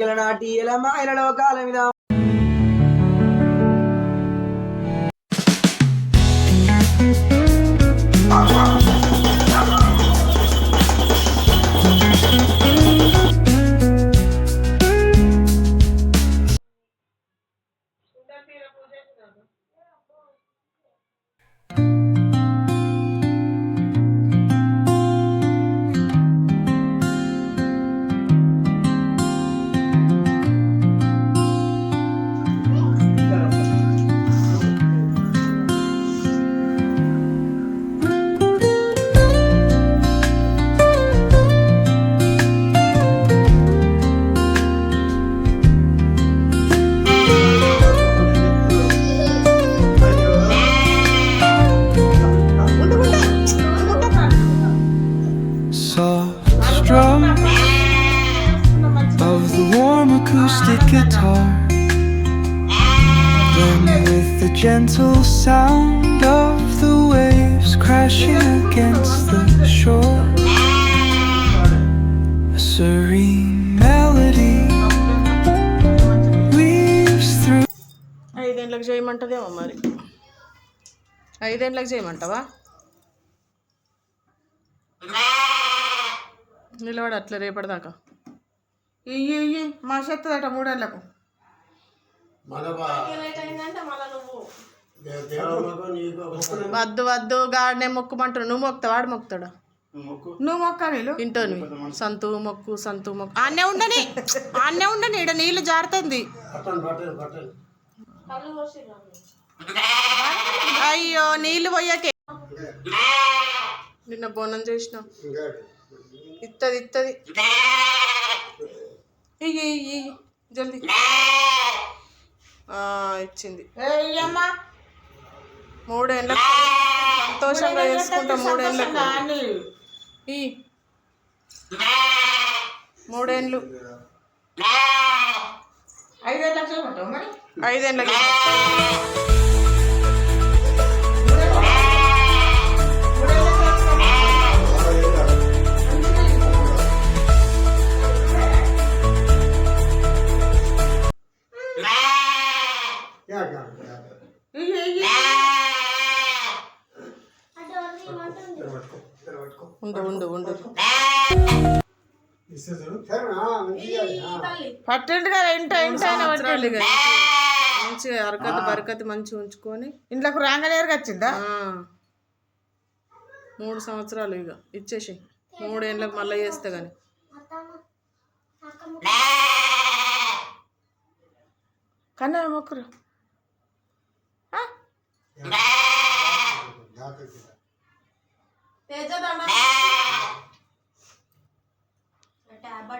గలనాటి ఎలా మాయలలో కాలం మీద soft strums of the warm acoustic guitar. Then, with the gentle sound of the waves crashing against the shore, a serene melody weaves through. ఐదేళ్ళకి చేయమంటదేమో మరి ఐదేళ్ళకి చేయమంటావా నిలబడి అట్లా రేపటిదాకా ఇయ్యి ఇయ్యి మా చెత్తదట మూడేళ్ళకు వద్దు వద్దు గాడినే మొక్కుమంటాడు నువ్వు మొక్కుతావు? వాడు మొక్కుతాడా? నువ్వు మొక్క. నీళ్ళు ఇంటోని సంతు మొక్కు సంతు మొక్కు. ఆన్నే ఉండని. ఆన్నే ఉండని. ఈడ నీళ్ళు జారుతుంది. అయ్యో నీళ్ళు పోయాకే. నిన్న బోనం చేసిన. ఇత్తది ఇత్తది. ఇయ్యి. జల్దీ. ఇచ్చింది. మూడేళ్ళ సంతోషంగా చేసుకుంటాం మూడేళ్ళకు ఈ. మూడేళ్ళు ఐదేళ్ళకి ఉండు ఉండు ఉండు. పట్టండి కదా ఇంట ఇంట అయినా పట్టండి. కదా. మంచిగా అరకతి బరకతి మంచిగా ఉంచుకొని. ఇంట్లోకి రాంగనేరుగా వచ్చిందా ఆ. మూడు సంవత్సరాలు ఇక ఇచ్చేసి మూడేళ్ళకి మళ్ళీ చేస్తే కానీ కన్నా మొక్కురు.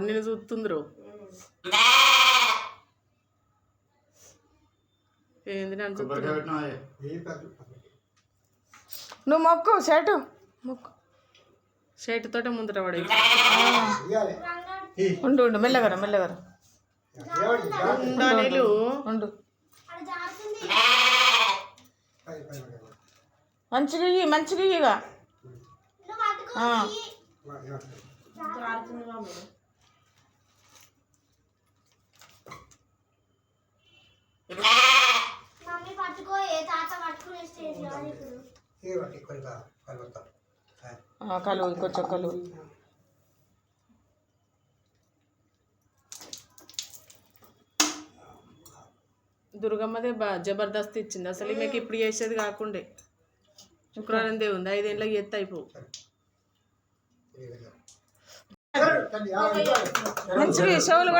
నిన్ను చూస్తుందిరో ఏంది నన్ను నువ్వు మొక్కు షర్టు. మొక్కు. షర్ట్ తోటే ముందర పడే ఉండు ఉండు మెల్లగరా మెల్లగరా ఉండాలి ఉండు మంచిగా ఇయ్యి మంచిగా ఇయ్యిగా కలువు కొంచెం కలువు దుర్గమ్మదే బా జబర్దస్త్ ఇచ్చింది. అసలు ఈమెకి ఇప్పుడు చేసేది కాకుండే. శుక్రవారం దే ఉంది ఐదేళ్ళకి ఎత్త అయిపో మంచి షోలు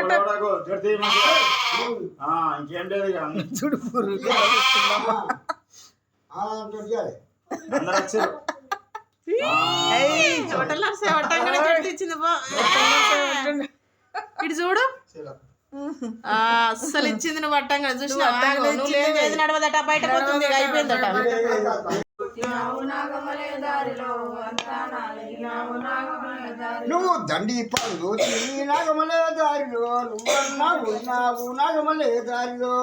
ఇటు చూడు. అస్సలు ఇచ్చింది నువ్వు అట్టంగా చూసిన నడవదట బయట పోతుంది అయిపోయిందట. నువ్వు దండి పళ్ళు తిరిగి నాగమలే దారిలో. నువ్వన్నా ఉన్నావు నాగమలే దారిలో.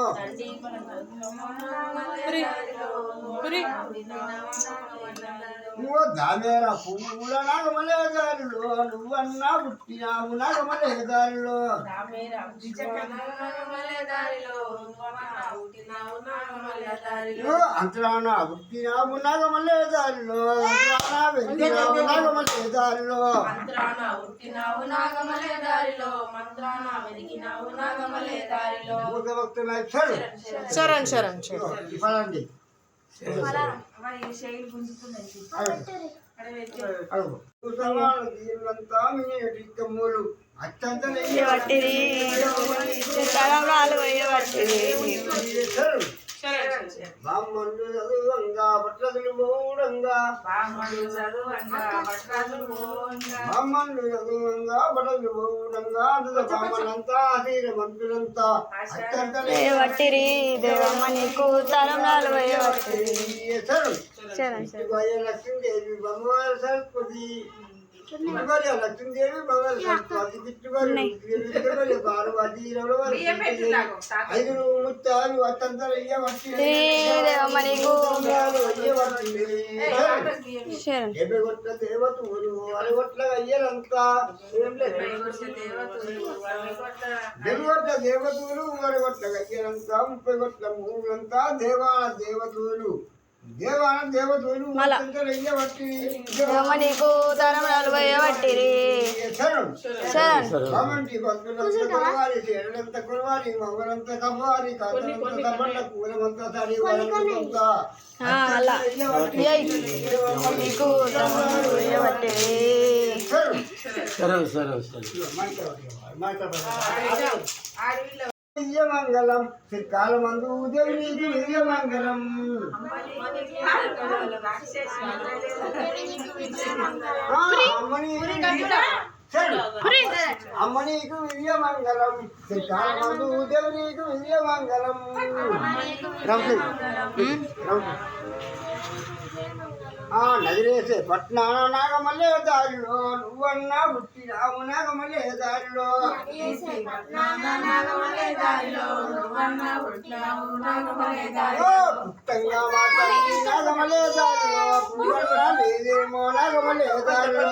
నువ్వు దామేర పువ్వుల నాగమలే దారిలో. నువ్వన్నా పుట్టినావు నాగమలే దారిలో. నువ్వు అంతరాన పుట్టినావు నాగమలే దారిలో. అంతరాన వెళ్ళినావు నాగమలే దారిలో భూత భక్తుల చెడు శరణ్ శరణ్. శరణ్ పదండి. అడుగు. సమాన దీనులంతా మీటి కమ్ములు అత్యంత బామ్మలు చదువంగా భట్రదులు మూడంగా. బామ్మలు చదువంగా బడలు మూడంగా. బామ్మలంతా అధీర మంత్రులంతా వట్టిరి దేవమ్మ నీకు తరంలాలు వట్టిరి. సరస్వతి గిట్టుబడి లక్ష్మీదేవి బంగారు సరస్వతి. దేవతలు అరగొట్ల అయ్యలంతా ఎరుగొట్ల దేవతలు అరగొట్ల అయ్యలంతా ముప్పై గొట్ల మూలంతా దేవాన దేవతలు దేవతలు అత్యంతలు ఇయ్యవచ్చి దేవమ్మ నీకు తరంలాలు నీకు విజయమంగళం శ్రీకాలమందు దేవునికి విజయమంగళం సరే. అమ్మనీకు విజయమంగళం శ్రీకాలమందు దేవునికి విజయమంగళం రౌతు. రౌతు. ఆ నదిరేసే పట్నాన నాగమల్లే దారిలో నువ్వన్నా పుట్టినావు నాగమల్లే దారిలో. పుట్టంగా మాట్లాడి నాగమల్లే దారిలో పువ్వన్నా లేదేమో నాగమల్లే దారిలో.